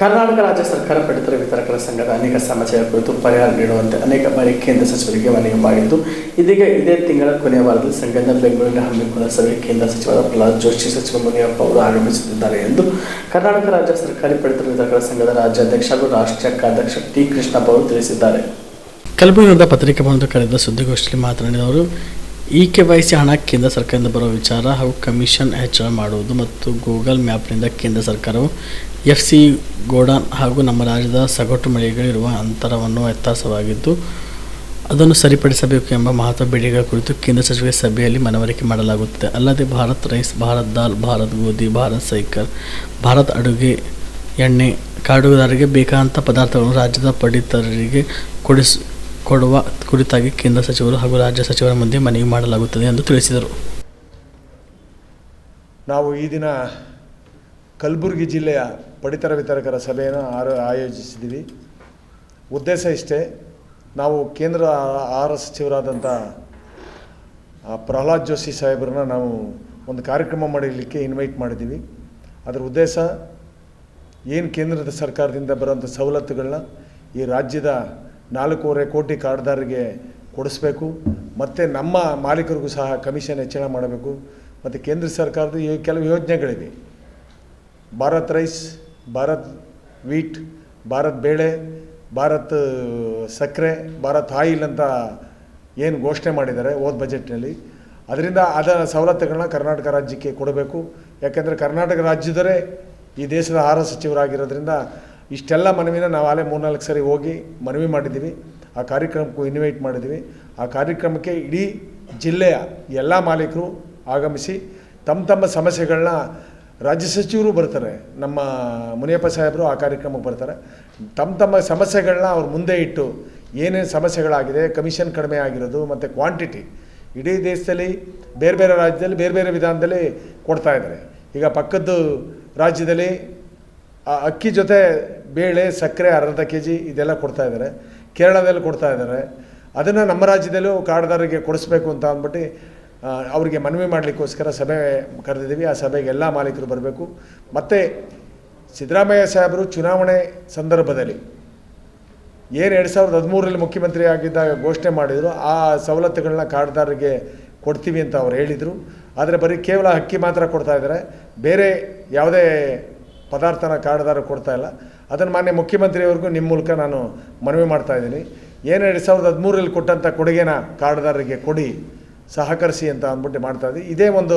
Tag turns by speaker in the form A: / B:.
A: ಕರ್ನಾಟಕ ರಾಜ್ಯ ಸರ್ಕಾರ ಪಡಿತರ ವಿತರಕರ ಸಂಘದ ಅನೇಕ ಸಮಸ್ಯೆಯ ಕುರಿತು ಪರಿಹಾರ ನೀಡುವಂತೆ ಅನೇಕ ಬಾರಿ ಕೇಂದ್ರ ಸಚಿವರಿಗೆ ಮನವಿ ಮಾಡಿದ್ದು. ಇದೀಗ ಇದೇ ತಿಂಗಳ ಕೊನೆಯ ವಾರದಲ್ಲಿ ಸಂಘದ ಬೆಂಗಳೂರಿನ ಹಮ್ಮಿಕೊಂಡ ಸಭೆ ಕೇಂದ್ರ ಸಚಿವ ಪ್ರಹ್ಲಾದ್ ಜೋಶಿ, ಸಚಿವ ಮುನಿಯಪ್ಪ ಅವರು ಆಗಮಿಸುತ್ತಿದ್ದಾರೆ ಎಂದು ಕರ್ನಾಟಕ ರಾಜ್ಯ ಸರ್ಕಾರಿ ಪಡಿತರ ವಿತರಕರ ಸಂಘದ ರಾಜ್ಯಾಧ್ಯಕ್ಷ ಹಾಗೂ ರಾಷ್ಟ್ರೀಯ ಕಾರ್ಯಾಧ್ಯಕ್ಷ ಟಿ ಕೃಷ್ಣಪ್ಪ ಅವರು ತಿಳಿಸಿದ್ದಾರೆ. ಕಲಬುರಗಿಯಿಂದ ಪತ್ರಿಕಾ ಭವನದ ಕರೆದ ಸುದ್ದಿಗೋಷ್ಠಿಯಲ್ಲಿ ಮಾತನಾಡಿದ ಅವರು ಇ ಕೆ ವೈ ಸಿ ಹಣ ಕೇಂದ್ರ ಸರ್ಕಾರದಿಂದ ಬರುವ ವಿಚಾರ ಹಾಗೂ ಕಮಿಷನ್ ಹೆಚ್ಚಳ ಮಾಡುವುದು ಮತ್ತು ಗೂಗಲ್ ಮ್ಯಾಪ್ನಿಂದ ಕೇಂದ್ರ ಸರ್ಕಾರವು ಎಫ್ ಸಿ ಗೋಡಾನ್ ಹಾಗೂ ನಮ್ಮ ರಾಜ್ಯದ ಸಗಟು ಮಳಿಗೆಗಳಿರುವ ಅಂತರವನ್ನು ವ್ಯತ್ಯಾಸವಾಗಿದ್ದು ಅದನ್ನು ಸರಿಪಡಿಸಬೇಕು ಎಂಬ ಮಹತ್ವ ಬೇಡಿಕೆಗಳ ಕುರಿತು ಕೇಂದ್ರ ಸಚಿವ ಸಭೆಯಲ್ಲಿ ಮನವರಿಕೆ ಮಾಡಲಾಗುತ್ತದೆ. ಅಲ್ಲದೆ ಭಾರತ್ ರೈಸ್, ಭಾರತ್ ದಾಲ್, ಭಾರತ್ ಗೋಧಿ, ಭಾರತ್ ಸೈಕಲ್, ಭಾರತ್ ಅಡುಗೆ ಎಣ್ಣೆ ಕಾಡುಗಾರರಿಗೆ ಬೇಕಾದಂಥ ಪದಾರ್ಥಗಳನ್ನು ರಾಜ್ಯದ ಪಡಿತರರಿಗೆ ಕೊಡಿಸ್ ಕೊಡುವ ಕುರಿತಾಗಿ ಕೇಂದ್ರ ಸಚಿವರು ಹಾಗೂ ರಾಜ್ಯ ಸಚಿವರ ಮುಂದೆ ಮನವಿ ಮಾಡಲಾಗುತ್ತದೆ ಎಂದು ತಿಳಿಸಿದರು.
B: ನಾವು ಈ ದಿನ ಕಲಬುರಗಿ ಜಿಲ್ಲೆಯ ಪಡಿತರ ವಿತರಕರ ಸಭೆಯನ್ನು ಆರ, ಆಯೋಜಿಸಿದ್ದೀವಿ. ಉದ್ದೇಶ ಇಷ್ಟೇ, ನಾವು ಕೇಂದ್ರ ಆಹಾರ ಸಚಿವರಾದಂಥ ಪ್ರಹ್ಲಾದ್ ಜೋಶಿ ಸಾಹೇಬ್ರನ್ನ ನಾವು ಒಂದು ಕಾರ್ಯಕ್ರಮ ಮಾಡಲಿಕ್ಕೆ ಇನ್ವೈಟ್ ಮಾಡಿದ್ದೀವಿ. ಅದರ ಉದ್ದೇಶ, ಏನು ಕೇಂದ್ರದ ಸರ್ಕಾರದಿಂದ ಬರುವಂಥ ಸವಲತ್ತುಗಳನ್ನ ಈ ರಾಜ್ಯದ ನಾಲ್ಕೂವರೆ ಕೋಟಿ ಕಾರ್ಡ್ದಾರರಿಗೆ ಕೊಡಿಸ್ಬೇಕು. ಮತ್ತು ನಮ್ಮ ಮಾಲೀಕರಿಗೂ ಸಹ ಕಮಿಷನ್ ಹೆಚ್ಚಳ ಮಾಡಬೇಕು. ಮತ್ತು ಕೇಂದ್ರ ಸರ್ಕಾರದ ಈ ಕೆಲವು ಯೋಜನೆಗಳಿವೆ. ಭಾರತ್ ರೈಸ್, ಭಾರತ್ ವೀಟ್, ಭಾರತ್ ಬೇಳೆ, ಭಾರತ್, ಸಕ್ಕರೆ, ಭಾರತ್ ಆಯಿಲ್ ಅಂತ ಏನು ಘೋಷಣೆ ಮಾಡಿದ್ದಾರೆ ಹೋದ ಬಜೆಟ್ನಲ್ಲಿ. ಅದರಿಂದ ಅದರ ಸವಲತ್ತುಗಳನ್ನ ಕರ್ನಾಟಕ ರಾಜ್ಯಕ್ಕೆ ಕೊಡಬೇಕು. ಯಾಕೆಂದರೆ ಕರ್ನಾಟಕ ರಾಜ್ಯದವರೇ ಈ ದೇಶದ ಆಹಾರ ಸಚಿವರಾಗಿರೋದ್ರಿಂದ ಇಷ್ಟೆಲ್ಲ ಮನವಿನ ನಾವು ಆಲೇ ಮೂರ್ನಾಲ್ಕು ಸರಿ ಹೋಗಿ ಮನವಿ ಮಾಡಿದ್ದೀವಿ. ಆ ಕಾರ್ಯಕ್ರಮಕ್ಕೂ ಇನ್ವೈಟ್ ಮಾಡಿದ್ದೀವಿ. ಆ ಕಾರ್ಯಕ್ರಮಕ್ಕೆ ಇಡೀ ಜಿಲ್ಲೆಯ ಎಲ್ಲ ಮಾಲೀಕರು ಆಗಮಿಸಿ ತಮ್ಮ ತಮ್ಮ ಸಮಸ್ಯೆಗಳನ್ನ ರಾಜ್ಯ ಸಚಿವರು ಬರ್ತಾರೆ. ನಮ್ಮ ಮುನಿಯಪ್ಪ ಸಾಹೇಬರು ಆ ಕಾರ್ಯಕ್ರಮಕ್ಕೆ ಬರ್ತಾರೆ. ತಮ್ಮ ತಮ್ಮ ಸಮಸ್ಯೆಗಳನ್ನ ಅವ್ರು ಮುಂದೆ ಇಟ್ಟು ಏನೇನು ಸಮಸ್ಯೆಗಳಾಗಿದೆ, ಕಮಿಷನ್ ಕಡಿಮೆ ಆಗಿರೋದು ಮತ್ತು ಕ್ವಾಂಟಿಟಿ ಇಡೀ ದೇಶದಲ್ಲಿ ಬೇರೆ ಬೇರೆ ರಾಜ್ಯದಲ್ಲಿ ಬೇರೆ ಬೇರೆ ವಿಧಾನದಲ್ಲಿ ಕೊಡ್ತಾ ಇದ್ದಾರೆ. ಈಗ ಪಕ್ಕದ್ದು ರಾಜ್ಯದಲ್ಲಿ ಆ ಅಕ್ಕಿ ಜೊತೆ ಬೇಳೆ, ಸಕ್ಕರೆ ಅರ್ಧ ಕೆ ಜಿ ಇದೆಲ್ಲ ಕೊಡ್ತಾ ಇದ್ದಾರೆ. ಕೇರಳದಲ್ಲಿ ಕೊಡ್ತಾ ಇದ್ದಾರೆ. ಅದನ್ನು ನಮ್ಮ ರಾಜ್ಯದಲ್ಲೂ ಕಾರ್ಡ್ದಾರರಿಗೆ ಕೊಡಿಸ್ಬೇಕು ಅಂತ ಅಂದ್ಬಿಟ್ಟು ಅವರಿಗೆ ಮನವಿ ಮಾಡಲಿಕ್ಕೋಸ್ಕರ ಸಭೆ ಕರೆದಿದ್ದೀವಿ. ಆ ಸಭೆಗೆ ಎಲ್ಲ ಮಾಲೀಕರು ಬರಬೇಕು. ಮತ್ತು ಸಿದ್ದರಾಮಯ್ಯ ಸಾಹೇಬರು ಚುನಾವಣೆ ಸಂದರ್ಭದಲ್ಲಿ ಏನು ಎರಡು ಸಾವಿರದ ಹದಿಮೂರರಲ್ಲಿ ಮುಖ್ಯಮಂತ್ರಿ ಆಗಿದ್ದಾಗ ಘೋಷಣೆ ಮಾಡಿದರು, ಆ ಸವಲತ್ತುಗಳನ್ನ ಕಾರ್ಡ್ದಾರರಿಗೆ ಕೊಡ್ತೀವಿ ಅಂತ ಅವ್ರು ಹೇಳಿದರು. ಆದರೆ ಬರೀ ಕೇವಲ ಅಕ್ಕಿ ಮಾತ್ರ ಕೊಡ್ತಾ ಇದ್ದಾರೆ. ಬೇರೆ ಯಾವುದೇ ಪದಾರ್ಥನ ಕಾರ್ಡ್ದಾರ ಕೊಡ್ತಾ ಇಲ್ಲ. ಅದನ್ನು ಮಾನ್ಯ ಮುಖ್ಯಮಂತ್ರಿಯವ್ರಿಗೂ ನಿಮ್ಮ ಮೂಲಕ ನಾನು ಮನವಿ ಮಾಡ್ತಾ ಇದ್ದೀನಿ. ಏನು ಎರಡು ಸಾವಿರದ ಹದಿಮೂರರಲ್ಲಿ ಕೊಟ್ಟಂಥ ಕೊಡುಗೆನ ಕಾರ್ಡ್ದಾರರಿಗೆ ಕೊಡಿ, ಸಹಕರಿಸಿ ಅಂತ ಅಂದ್ಬಿಟ್ಟು ಮಾಡ್ತಾ ಇದ್ದೀವಿ ಇದೇ ಒಂದು